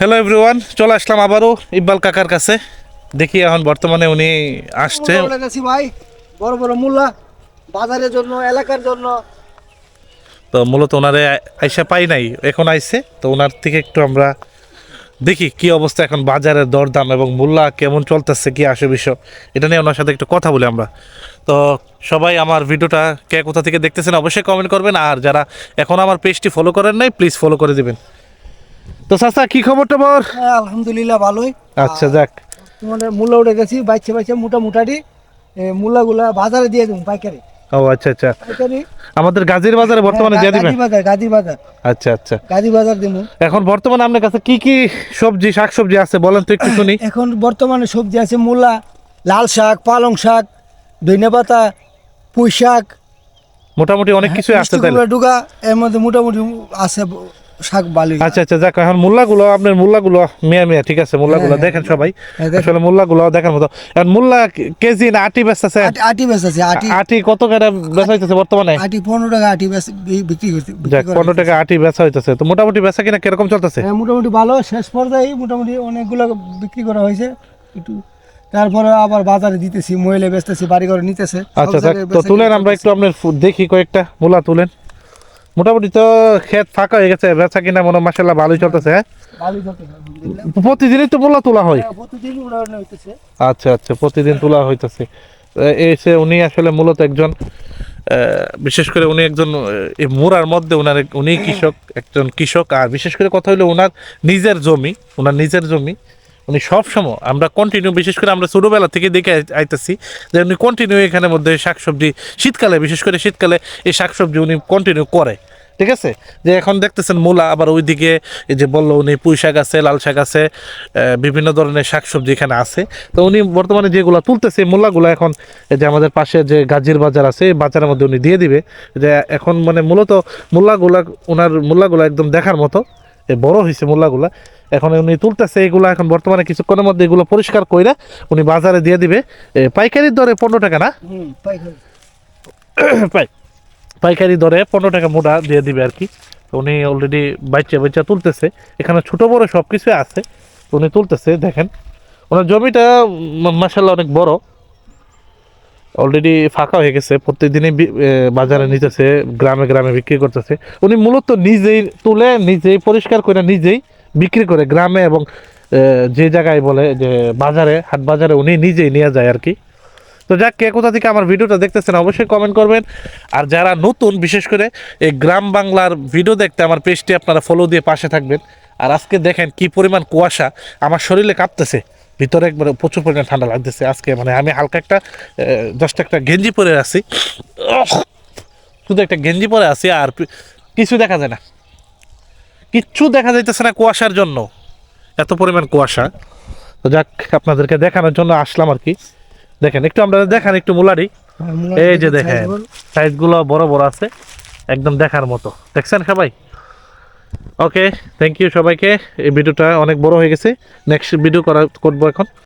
Hello everyone চলে আসলাম আবারও ইকবাল কাকার কাছে। দেখি এখন বর্তমানে উনি আসছে। ভাই বড় বড় মূলা বাজারের জন্য এলাকার জন্য। তো মূলত ওনারে আইসা পাই নাই এখন আইছে। তো ওনার থেকে একটু আমরা দেখি কি অবস্থা এখন বাজারের দরদাম এবং মূল্য কেমন চলতেছে কি আসে বিষয়। এটা নিয়ে ওনার সাথে একটু কথা বলি আমরা। তো সবাই আমার ভিডিওটা কে কোথা থেকে দেখতেছেন অবশ্যই কমেন্ট করবেন। আর যারা এখন আমার পেজটি ফলো করেন নাই প্লিজ ফলো করে দিবেন। তো চাচা কি খবর টবর হ্যাঁ, আলহামদুলিল্লাহ ভালোই। আচ্ছা যাক। তোমাদের মূলা উঠে গেছি বাইছে বাইছে মোটা মোটাটি। মূলাগুলা বাজারে দিয়ে দেবো পাইকারি। ও আচ্ছা আচ্ছা। আমাদের গাজীর বাজারে বর্তমানে দিয়ে দিবেন বাজার গাজী বাজার। আচ্ছা আচ্ছা। গাজী বাজার দেবো এখন বর্তমানে আপনার কাছে কি কি সবজি শাকসবজি আছে? বলেন তো একটু শুনি। এখন বর্তমানে সবজি আছে মূলা লাল শাক পালং শাক ধনে পাতা পুঁই শাক। মোটামুটি অনেক কিছু আছে তাহলে। ডুগা এর মধ্যে মোটামুটি আছে শাক বালি। আচ্ছা আচ্ছা যাক এখন মূল্যাগুলো আপনার মূল্যাগুলো মেয়া মেয়া ঠিক আছে মূল্যাগুলো হ্যাঁ, দেখেন সবাই। হ্যাঁ, আসলে মূল্যাগুলো দেখার মতো। এখন মূল্যা কেজি না আটি বেচতেছে? আটি- আছে আটি আটি কত করে বেচা হইতেছে বর্তমানে? আটি পনেরো টাকা আটি বিক্রি করতে বিক্রি যাক পনেরো টাকা আটি বেচা হইতেছে। তো মোটামুটি বেচা কিনা কীরকম চলতেছে? হ্যাঁ, মোটামুটি ভালো শেষ পর্যায়ে মোটামুটি অনেকগুলো বিক্রি করা হয়েছে। একটু তারপরে আবার বাজারে দিতেছি মহিলা বেচতেছি বাড়ি ঘরে নিতেছে। আচ্ছা তো তুলেন আমরা একটু আপনার দেখি কয়েকটা মূলা তুলেন। মোটামুটি তো ক্ষেত ফাঁকা হয়ে গেছে বেচা কিনা মনে মাসাল্লাহ ভালোই চলতেছে হ্যাঁ। প্রতিদিনই তো মূলা তোলা হয়? হ্যাঁ। আচ্ছা আচ্ছা প্রতিদিন তোলা হইতেছে। এসে উনি আসলে মূলত একজন বিশেষ করে উনি একজন এই মোড়ার মধ্যে ওনার এক- উনি কৃষক একজন কৃষক আর বিশেষ করে কথা হলো ওনার নিজের জমি ওনার নিজের জমি। উনি সবসময় আমরা কন্টিনিউ বিশেষ করে আমরা ছোটোবেলা থেকে দেখে আই- আইতেছি যে উনি কন্টিনিউ এখানের মধ্যে শাকসবজি শীতকালে বিশেষ করে শীতকালে এই শাকসবজি উনি কন্টিনিউ করে। ঠিক আছে? যে এখন দেখতেছেন মূলা আবার ওইদিকে এই যে বলল উনি পুঁই শাক আছে লাল শাক আছে বিভিন্ন ধরনের শাকসবজি এখানে আছে। তো উনি বর্তমানে যেগুলো তুলতেছে মূলাগুলো এখন এই যে আমাদের পাশে যে গাজির বাজার আছে এই বাজারের মধ্যে উনি দিয়ে দিবে। যে এখন মানে মূলত মূলাগুলা ওনার মূলাগুলো একদম দেখার মতো এ বড় হয়েছে মূলাগুলা। এখন উনি তুলতেছে এগুলো এখন বর্তমানে কিছুক্ষণের মধ্যে এগুলো পরিষ্কার কইরা উনি বাজারে দিয়ে দিবে। পাইকারির দরে পনেরো টাকা না? পাই। পাইকারি দরে পনেরো টাকা মোটা দিয়ে দিবে আর কি। উনি অলরেডি বাচ্চা বাচ্চা তুলতেছে। এখানে ছোট বড় সব কিছুই আছে। উনি তুলতেছে, দেখেন। ওনার জমিটা মাসাল্লাহ অনেক বড়। অলরেডি ফাঁকা হয়ে গেছে। প্রত্যেকদিনই বাজারে নিতেছে, গ্রামে গ্রামে বিক্রি করতেছে। উনি মূলত নিজেই তুলে, নিজেই পরিষ্কার করে, নিজেই বিক্রি করে। গ্রামে এবং যে জায়গায় বলে যে বাজারে, হাট বাজারে উনি নিজেই নিয়ে যায় আর কি। তো যাক, কে কোথা থেকে আমার ভিডিওটা দেখতেছেন অবশ্যই কমেন্ট করবেন। আর যারা নতুন, বিশেষ করে এই গ্রাম বাংলার ভিডিও দেখতে আমার পেজটি আপনারা ফলো দিয়ে পাশে থাকবেন। আর আজকে দেখেন কি পরিমাণ কুয়াশা, আমার শরীরে কাঁপতেছে। ভিতরে একবারে প্রচুর পরিমাণ ঠান্ডা লাগতেছে আজকে মানে আমি হালকা একটা জাস্ট একটা গেঞ্জি পরে আছি। শুধু একটা গেঞ্জি পরে আছি আর কিছু দেখা যায় না। কিচ্ছু দেখা যাইতেছে না কুয়াশার জন্য। এত পরিমাণ কুয়াশা। তো যাক, আপনাদেরকে দেখানোর জন্য আসলাম আর কি। দেখেন একটু আমরা দেখেন একটু মুলারি। হ্যাঁ, এই যে দেখেন। সাইজগুলো। বড় বড় আছে একদম দেখার মতো। দেখছেন সবাই? ওকে থ্যাংক ইউ সবাইকে। এই ভিডিওটা অনেক বড় হয়ে গেছে। নেক্সট ভিডিও করা করব এখন।